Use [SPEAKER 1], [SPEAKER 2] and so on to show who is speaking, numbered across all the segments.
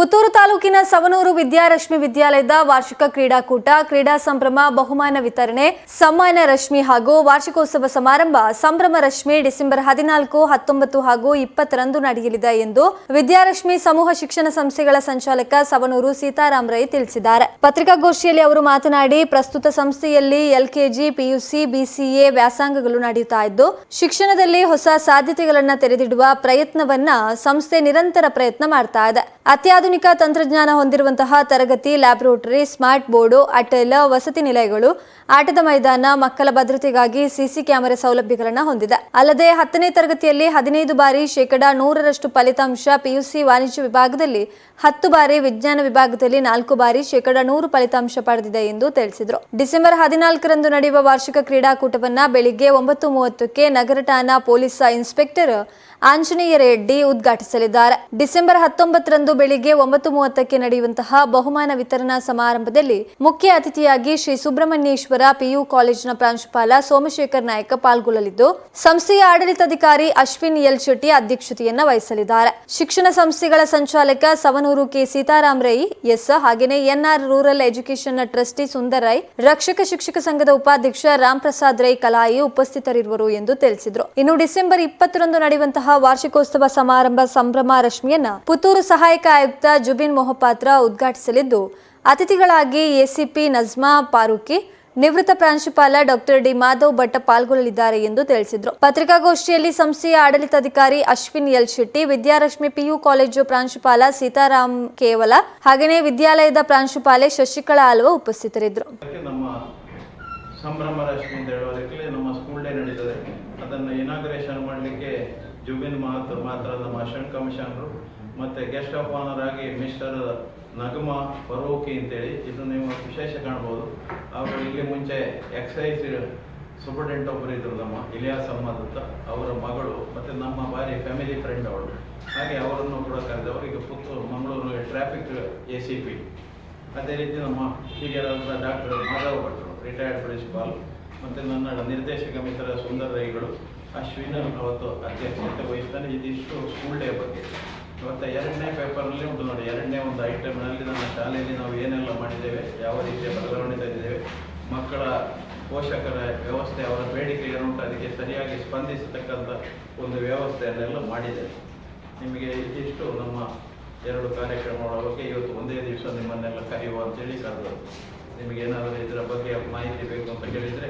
[SPEAKER 1] ಪುತ್ತೂರು ತಾಲೂಕಿನ ಸವನೂರು ವಿದ್ಯಾರಶ್ಮಿ ವಿದ್ಯಾಲಯದ ವಾರ್ಷಿಕ ಕ್ರೀಡಾಕೂಟ, ಕ್ರೀಡಾ ಸಂಭ್ರಮ, ಬಹುಮಾನ ವಿತರಣೆ, ಸಮ್ಮಾನ ರಶ್ಮಿ ಹಾಗೂ ವಾರ್ಷಿಕೋತ್ಸವ ಸಮಾರಂಭ ಸಂಭ್ರಮ ರಶ್ಮಿ ಡಿಸೆಂಬರ್ ಹದಿನಾಲ್ಕು, ಹತ್ತೊಂಬತ್ತು ಹಾಗೂ ಇಪ್ಪತ್ತರಂದು ನಡೆಯಲಿದೆ ಎಂದು ವಿದ್ಯಾರಶ್ಮಿ ಸಮೂಹ ಶಿಕ್ಷಣ ಸಂಸ್ಥೆಗಳ ಸಂಚಾಲಕ ಸವನೂರು ಸೀತಾರಾಮ್ ರೈ ತಿಳಿಸಿದ್ದಾರೆ. ಪತ್ರಿಕಾಗೋಷ್ಠಿಯಲ್ಲಿ ಅವರು ಮಾತನಾಡಿ, ಪ್ರಸ್ತುತ ಸಂಸ್ಥೆಯಲ್ಲಿ ಎಲ್ಕೆಜಿ, ಪಿಯುಸಿ, ಬಿಸಿಎ ವ್ಯಾಸಂಗಗಳು ನಡೆಯುತ್ತಾ ಇದ್ದು, ಶಿಕ್ಷಣದಲ್ಲಿ ಹೊಸ ಸಾಧ್ಯತೆಗಳನ್ನು ತೆರೆದಿಡುವ ಪ್ರಯತ್ನವನ್ನ ಸಂಸ್ಥೆ ನಿರಂತರ ಪ್ರಯತ್ನ ಮಾಡ್ತಾ ಇದೆ. ಅತ್ಯಾಧುನಿಕ ತಂತ್ರಜ್ಞಾನ ಹೊಂದಿರುವಂತಹ ತರಗತಿ, ಲ್ಯಾಬ್ರೋಟರಿ, ಸ್ಮಾರ್ಟ್ ಬೋರ್ಡು, ಅಟೆಲ್, ವಸತಿ ನಿಲಯಗಳು ಆಟದ ಮೈದಾನ, ಮಕ್ಕಳ ಭದ್ರತೆಗಾಗಿ ಸಿಸಿ ಕ್ಯಾಮೆರಾ ಸೌಲಭ್ಯಗಳನ್ನು ಹೊಂದಿದೆ. ಅಲ್ಲದೆ ಹತ್ತನೇ ತರಗತಿಯಲ್ಲಿ ಹದಿನೈದು ಬಾರಿ ಶೇಕಡಾ ನೂರರಷ್ಟು ಫಲಿತಾಂಶ ಪಿಯುಸಿ ವಾಣಿಜ್ಯ ವಿಭಾಗದಲ್ಲಿ, ಹತ್ತು ಬಾರಿ ವಿಜ್ಞಾನ ವಿಭಾಗದಲ್ಲಿ ನಾಲ್ಕು ಬಾರಿ ಶೇಕಡಾ ನೂರು ಫಲಿತಾಂಶ ಪಡೆದಿದೆ ಎಂದು ತಿಳಿಸಿದರು. ಡಿಸೆಂಬರ್ ಹದಿನಾಲ್ಕರಂದು ನಡೆಯುವ ವಾರ್ಷಿಕ ಕ್ರೀಡಾಕೂಟವನ್ನ ಬೆಳಿಗ್ಗೆ ಒಂಬತ್ತು ಮೂವತ್ತಕ್ಕೆ ನಗರ ಠಾಣಾ ಪೊಲೀಸ್ ಇನ್ಸ್ಪೆಕ್ಟರ್ ಆಂಜನೇಯ ರೆಡ್ಡಿ ಉದ್ಘಾಟಿಸಲಿದ್ದಾರೆ. ಡಿಸೆಂಬರ್ ಹತ್ತೊಂಬತ್ತರಂದು ಬೆಳಿಗ್ಗೆ ಒಂಬತ್ತು ಮೂವತ್ತಕ್ಕೆ ನಡೆಯುವಂತಹ ಬಹುಮಾನ ವಿತರಣಾ ಸಮಾರಂಭದಲ್ಲಿ ಮುಖ್ಯ ಅತಿಥಿಯಾಗಿ ಶ್ರೀ ಸುಬ್ರಹ್ಮಣ್ಯೇಶ್ವರ ಪಿಯು ಕಾಲೇಜಿನ ಪ್ರಾಂಶುಪಾಲ ಸೋಮಶೇಖರ್ ನಾಯಕ ಪಾಲ್ಗೊಳ್ಳಲಿದ್ದು, ಸಂಸ್ಥೆಯ ಆಡಳಿತಾಧಿಕಾರಿ ಅಶ್ವಿನ್ ಎಲ್ ಶೆಟ್ಟಿ ಅಧ್ಯಕ್ಷತೆಯನ್ನು ವಹಿಸಲಿದ್ದಾರೆ. ಶಿಕ್ಷಣ ಸಂಸ್ಥೆಗಳ ಸಂಚಾಲಕ ಸವನೂರು ಕೆ ಸೀತಾರಾಮ್ ರೈ, ಎಸ್ ಹಾಗೆಯೇ NR rural education trustee Sundar Rai, ರಕ್ಷಕ ಶಿಕ್ಷಕ ಸಂಘದ ಉಪಾಧ್ಯಕ್ಷ ರಾಮ್ ಪ್ರಸಾದ್ ರೈ ಕಲಾಯಿ ಉಪಸ್ಥಿತರಿರುವರು ಎಂದು ತಿಳಿಸಿದರು. ಇನ್ನು ಡಿಸೆಂಬರ್ ಇಪ್ಪತ್ತರಂದು ನಡೆಯುವಂತಹ ವಾರ್ಷಿಕೋತ್ಸವ ಸಮಾರಂಭ ಸಂಭ್ರಮ ರಶ್ಮಿಯನ್ನ ಪುತ್ತೂರು ಸಹಾಯಕ ಆಯುಕ್ತ ಜುಬಿನ್ ಮೊಹಪಾತ್ರ ಉದ್ಘಾಟಿಸಲಿದ್ದು, ಅತಿಥಿಗಳಾಗಿ ಎಸಿಪಿ ನಜ್ಮಾ ಪಾರೂಕಿ ನಿವೃತ್ತ ಪ್ರಾಂಶುಪಾಲ ಡಾಕ್ಟರ್ ಡಿ ಮಾಧವ್ ಭಟ್ಟ ಪಾಲ್ಗೊಳ್ಳಲಿದ್ದಾರೆ ಎಂದು ತಿಳಿಸಿದರು. ಪತ್ರಿಕಾಗೋಷ್ಠಿಯಲ್ಲಿ ಸಂಸ್ಥೆಯ ಆಡಳಿತಾಧಿಕಾರಿ Ashwin L Shetty, Vidyarashmi PU college ಪ್ರಾಂಶುಪಾಲ ಸೀತಾರಾಮ್ ಕೇವಲ ಹಾಗೆಯೇ ವಿದ್ಯಾಲಯದ ಪ್ರಾಂಶುಪಾಲೆ ಶಶಿಕಲಾ ಆಲ್ವ ಉಪಸ್ಥಿತರಿದ್ದರು.
[SPEAKER 2] ಸಂಭ್ರಮ ರಶ್ಮಿ ಅಂತ ಹೇಳೋದಕ್ಕೆ ನಮ್ಮ ಸ್ಕೂಲ್ ಡೇ ನಡೀತದೆ. ಅದನ್ನು ಇನಾಗ್ರೇಷನ್ ಮಾಡಲಿಕ್ಕೆ ಜುಬಿನ್ ಮಾತ್ರ ನಮ್ಮ ಅಸಿಸ್ಟೆಂಟ್ ಕಮಿಷನರು ಮತ್ತು ಗೆಸ್ಟ್ ಆಫ್ ಆನರ್ ಆಗಿ ಮಿಸ್ಟರ್ ನಗಮ ಫರೂಕಿ ಅಂತೇಳಿ, ಇದು ನೀವು ವಿಶೇಷ ಕಾಣ್ಬೋದು. ಅವರು ಇಲ್ಲಿ ಮುಂಚೆ ಎಕ್ಸೈಸ್ ಸೂಪರಿಂಟೆಂಟ್ ಒಬ್ಬರು ಇದ್ರು ನಮ್ಮ ಇಲಿಯಾಸ್ ಅಮ್ಮ ಅಂತ. ಅವರ ಮಗಳು ಮತ್ತು ನಮ್ಮ ಬಾರಿ ಫ್ಯಾಮಿಲಿ ಫ್ರೆಂಡ್ ಅವಳು. ಹಾಗೆ ಅವರನ್ನು ಕೂಡ ಕರೆದವರು. ಈಗ Puttur, Mangaluru traffic A C P. ಅದೇ ರೀತಿ ನಮ್ಮ ಹಿರಿಯರಾದ ಡಾಕ್ಟರ್ ಮಾಧವ ಭಟ್ರು ರಿಟೈರ್ಡ್ ಪ್ರಿನ್ಸಿಪಾಲ್ ಮತ್ತು ನನ್ನ ನಿರ್ದೇಶಕ ಮಿತ್ರ ಸುಂದರ ರೈಗಳು ಅಶ್ವಿನ್ ಅವತ್ತು ಅಧ್ಯಕ್ಷತೆ ವಹಿಸ್ತಾನೆ ಇದಿಷ್ಟು ಸ್ಕೂಲ್ ಡೇ ಬಗ್ಗೆ. ಇವತ್ತು ಎರಡನೇ ಪೇಪರ್ನಲ್ಲಿ ಉಂಟು ನೋಡಿ, ಎರಡನೇ ಒಂದು ಐಟಮ್ನಲ್ಲಿ ನಮ್ಮ ಶಾಲೆಯಲ್ಲಿ ನಾವು ಏನೆಲ್ಲ ಮಾಡಿದ್ದೇವೆ, ಯಾವ ರೀತಿಯ ಬದಲಾವಣೆ ತಂದಿದ್ದೇವೆ, ಮಕ್ಕಳ ಪೋಷಕರ ವ್ಯವಸ್ಥೆ, ಅವರ ಬೇಡಿಕೆ ಏನುಂಟು, ಅದಕ್ಕೆ ಸರಿಯಾಗಿ ಸ್ಪಂದಿಸತಕ್ಕಂಥ ಒಂದು ವ್ಯವಸ್ಥೆಯನ್ನೆಲ್ಲ ಮಾಡಿದ್ದೇವೆ. ನಿಮಗೆ ಇದಿಷ್ಟು ನಮ್ಮ ಎರಡು ಕಾರ್ಯಕ್ರಮಗಳ ಬಗ್ಗೆ ಇವತ್ತು ಒಂದೇ ದಿವಸ ನಿಮ್ಮನ್ನೆಲ್ಲ ಕರೆಯುವ ಅಂತೇಳಿ ಕರೆದು ನಿಮಗೆ ಏನಾದರೂ ಇದರ ಬಗ್ಗೆ ಮಾಹಿತಿ ಬೇಕು ಅಂತ ಹೇಳಿದರೆ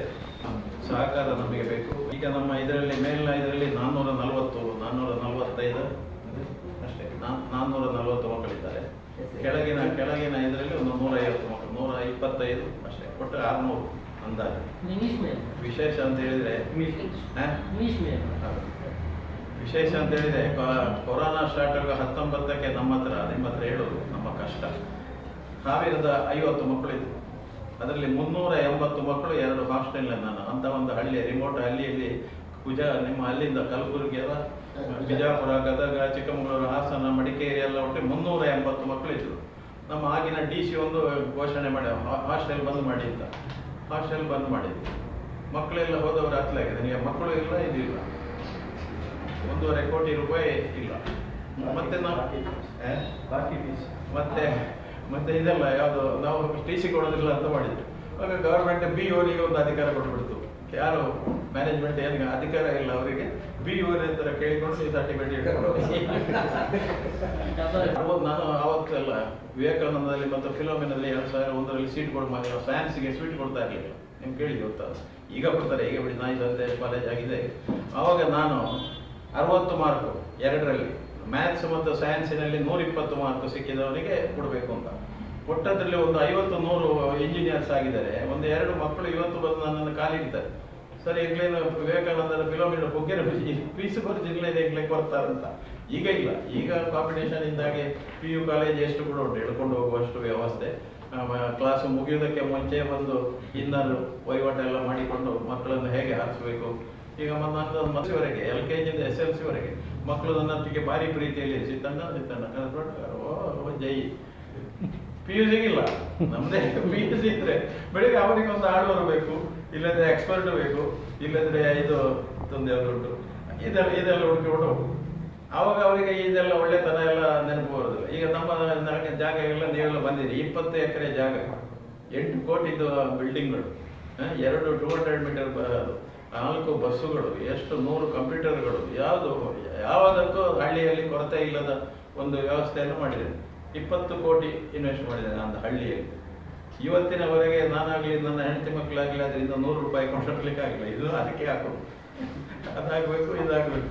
[SPEAKER 2] ಸಹಕಾರ ನಮಗೆ ಬೇಕು. ಈಗ ನಮ್ಮ ಇದರಲ್ಲಿ ಮೇಲಿನ ಇದರಲ್ಲಿ ನಾನ್ನೂರ ನಲವತ್ತು ನಾನ್ನೂರ ನಲವತ್ತೈದು ಅಷ್ಟೇ ನಾನ್ನೂರ ನಲವತ್ತು ಮಕ್ಕಳಿದ್ದಾರೆ. ಕೆಳಗಿನ ಕೆಳಗಿನ ಇದರಲ್ಲಿ ಒಂದು ನೂರ ಐವತ್ತು ಮಕ್ಕಳು ನೂರ ಇಪ್ಪತ್ತೈದು ಅಷ್ಟೇ ಒಟ್ಟು ಆರುನೂರು ಅಂದಾಜು. ವಿಶೇಷ ಅಂತ ಹೇಳಿದರೆ ವಿಶೇಷ ಅಂತ ಹೇಳಿದರೆ ಕೊರೋನಾ ಸ್ಟಾರ್ಟ್ ಆಗುವ ಹತ್ತೊಂಬತ್ತಕ್ಕೆ ನಮ್ಮ ಹತ್ರ ನಿಮ್ಮ ಹತ್ರ ಹೇಳೋದು ನಮ್ಮ ಕಷ್ಟ. ಸಾವಿರದ ಐವತ್ತು ಮಕ್ಕಳಿದ್ವು ಅದರಲ್ಲಿ ಮುನ್ನೂರ ಎಂಬತ್ತು ಮಕ್ಕಳು ಎರಡು ಹಾಸ್ಟೆಲ್ ನಾನು. ಅಂತ ಒಂದು ಹಳ್ಳಿ ರಿಮೋಟ್ ಹಳ್ಳಿಯಲ್ಲಿ ಕುಜ ನಿಮ್ಮ ಅಲ್ಲಿಂದ ಕಲಬುರಗಿಯ ಬಿಜಾಪುರ ಗದಗ ಚಿಕ್ಕಮಗಳೂರು ಹಾಸನ ಮಡಿಕೇರಿ ಎಲ್ಲ ಒಟ್ಟು ಮುನ್ನೂರ ಎಂಬತ್ತು ಮಕ್ಕಳು ಇದ್ರು. ನಮ್ಮ ಆಗಿನ ಡಿ ಸಿ ಒಂದು ಘೋಷಣೆ ಮಾಡಿ ಹಾಸ್ಟೆಲ್ ಬಂದ್ ಮಾಡಿ ಅಂತ. ಹಾಸ್ಟೆಲ್ ಬಂದ್ ಮಾಡಿದ್ವಿ ಮಕ್ಕಳೆಲ್ಲ ಹೋದವರು ಹತ್ತಲಾಗಿದೆ ನಿಮಗೆ ಮಕ್ಕಳು ಇಲ್ಲ ಇದಿಲ್ಲ ಒಂದೂವರೆ ಕೋಟಿ ರೂಪಾಯಿ ಇಲ್ಲ. ಮತ್ತೆ ನಾವು? ಮತ್ತೆ ಮತ್ತೆ ಇದೆಲ್ಲ ಯಾವುದು ನಾವು ಟಿ ಸಿ ಕೊಡೋದಿಲ್ಲ ಅಂತ ಮಾಡಿದ್ರು. ಆಗ ಗವರ್ಮೆಂಟ್ ಬಿ ಓರಿಗೆ ಒಂದು ಅಧಿಕಾರ ಕೊಟ್ಬಿಡ್ತು. ಯಾರು ಮ್ಯಾನೇಜ್ಮೆಂಟ್ ಏನು ಅಧಿಕಾರ ಇಲ್ಲ ಅವರಿಗೆ. ಬಿ ಓರಿ ಅಂತ ಕೇಳಿಕೊಂಡು ತರ್ಟಿ ಸರ್ಟಿಫಿಕೇಟ್ ಇಟ್ಕೊಂಡು ನಾನು ಅವತ್ತೆಲ್ಲ ವಿವೇಕಾನಂದದಲ್ಲಿ ಮತ್ತು ಫಿಲೋಮಿನಲ್ಲಿ ಎರಡು ಸಾವಿರ ಒಂದರಲ್ಲಿ ಸೀಟ್ ಕೊಡ್ಬ ಮಾಡಿಲ್ಲ ಸೈನ್ಸ್ಗೆ ಸೀಟ್ ಕೊಡ್ತಾ ಇರಲಿಲ್ಲ. ನಿಮ್ಗೆ ಕೇಳಿ ಗೊತ್ತಾ? ಈಗ ಬರ್ತಾರೆ ಈಗ ಬಿಡಿ ನಾಯಿ ತಂದೆ ಕಾಲೇಜ್ ಆಗಿದೆ. ಆವಾಗ ನಾನು ಅರವತ್ತು ಮಾರ್ಕು ಎರಡರಲ್ಲಿ ಮ್ಯಾಥ್ಸ್ ಮತ್ತು ಸೈನ್ಸಿನಲ್ಲಿ ನೂರಿಪ್ಪತ್ತು ಮಾರ್ಕ್ ಸಿಕ್ಕಿದವರಿಗೆ ಕೊಡಬೇಕು ಅಂತ. ಕೊಟ್ಟದ್ರಲ್ಲಿ ಒಂದು ಐವತ್ತು ನೂರು ಇಂಜಿನಿಯರ್ಸ್ ಆಗಿದ್ದಾರೆ. ಒಂದು ಎರಡು ಮಕ್ಕಳು ಇವತ್ತು ಬಂದು ನನ್ನನ್ನು ಕಾಲಿಡ್ತಾರೆ ಸರ್ ಈಗಲೇನು ವಿವೇಕಾನಂದರ ಕಿಲೋಮೀಟರ್ ಬುಗ್ಗೆರ ಪೀಸ್ ಬರ್ಜಿನ್ಲೇ ಈಗಲೇ ಕೊಡ್ತಾರಂತ ಈಗ ಇಲ್ಲ. ಈಗ ಕಾಂಪಿಟೇಷನ್ ಇಂದಾಗಿ ಪಿ ಯು ಕಾಲೇಜ್ ಎಷ್ಟು ಕೂಡ ಉಂಟು. ಹೇಳ್ಕೊಂಡು ಹೋಗುವಷ್ಟು ವ್ಯವಸ್ಥೆ. ಕ್ಲಾಸ್ ಮುಗಿಯೋದಕ್ಕೆ ಮುಂಚೆ ಬಂದು ಇನ್ನರು ವಹಿವಾಟೆಲ್ಲ ಮಾಡಿಕೊಂಡು ಮಕ್ಕಳನ್ನು ಹೇಗೆ ಹಾರಿಸಬೇಕು ಈಗ ನನ್ನ ಮಸಿವರೆಗೆ ಎಲ್ ಕೆ ಜಿಯಿಂದ ಎಸ್ ಎಲ್ ಸಿವರೆಗೆ ಮಕ್ಕಳು ನನ್ನ ಹತ್ತಿಗೆ ಭಾರಿ ಪ್ರೀತಿಯಲ್ಲಿ ಸಿದ್ದಣ್ಣ ಸಿದ್ದಣ್ಣ ಓ ಜೈ. ಪಿ ಯು ಸಿಗಿಲ್ಲ ನಮ್ದೇ ಪಿ ಯು ಸಿ ಇದ್ರೆ. ಬೆಳಿಗ್ಗೆ ಅವರಿಗೆ ಒಂದು ಆಳು ಬರಬೇಕು ಇಲ್ಲದ್ರೆ ಎಕ್ಸ್ಪರ್ಟ್ ಬೇಕು, ಇಲ್ಲದ್ರೆ ಇದು ಯಾವ್ದು ಉಂಟು ಇದೆಲ್ಲ ಇದೆಲ್ಲ ಹುಡುಕಿಕೊಂಡು ಹೋಗು. ಆವಾಗ ಅವರಿಗೆ ಇದೆಲ್ಲ ಒಳ್ಳೆತನ ಎಲ್ಲ ನೆನಪು ಬರೋದಿಲ್ಲ. ಈಗ ನಮ್ಮ ನನಗೆ ಜಾಗ ಎಲ್ಲ ನೀವೆಲ್ಲ ಬಂದಿರಿ. ಇಪ್ಪತ್ತು ಎಕರೆ ಜಾಗ. ಎಂಟು ಕೋಟಿದು ಬಿಲ್ಡಿಂಗ್ಗಳು ಎರಡು ಟೂ ಹಂಡ್ರೆಡ್ ಮೀಟರ್ ನಾಲ್ಕು ಬಸ್ಸುಗಳು, ಎಷ್ಟು ನೂರು ಕಂಪ್ಯೂಟರ್ಗಳು, ಯಾವುದು ಯಾವುದಕ್ಕೂ ಹಳ್ಳಿಯಲ್ಲಿ ಕೊರತೆ ಇಲ್ಲದ ಒಂದು ವ್ಯವಸ್ಥೆಯನ್ನು ಮಾಡಿದ್ದೇನೆ. ಇಪ್ಪತ್ತು ಕೋಟಿ ಇನ್ವೆಸ್ಟ್ ಮಾಡಿದ್ದೇನೆ ನಾನು ಹಳ್ಳಿಯಲ್ಲಿ. ಇವತ್ತಿನವರೆಗೆ ನಾನಾಗಲಿ ನನ್ನ ಹೆಂಡತಿ ಮಕ್ಕಳಾಗಲಿ ಅದರಿಂದ ನೂರು ರೂಪಾಯಿ ಕೊಂಡ್ಕೊಳ್ಲಿಕ್ಕೆ ಆಗಿಲ್ಲ ಇದು ಅದಕ್ಕೆ ಹಾಕೋದು. ಅದಾಗಬೇಕು, ಇದಾಗಬೇಕು.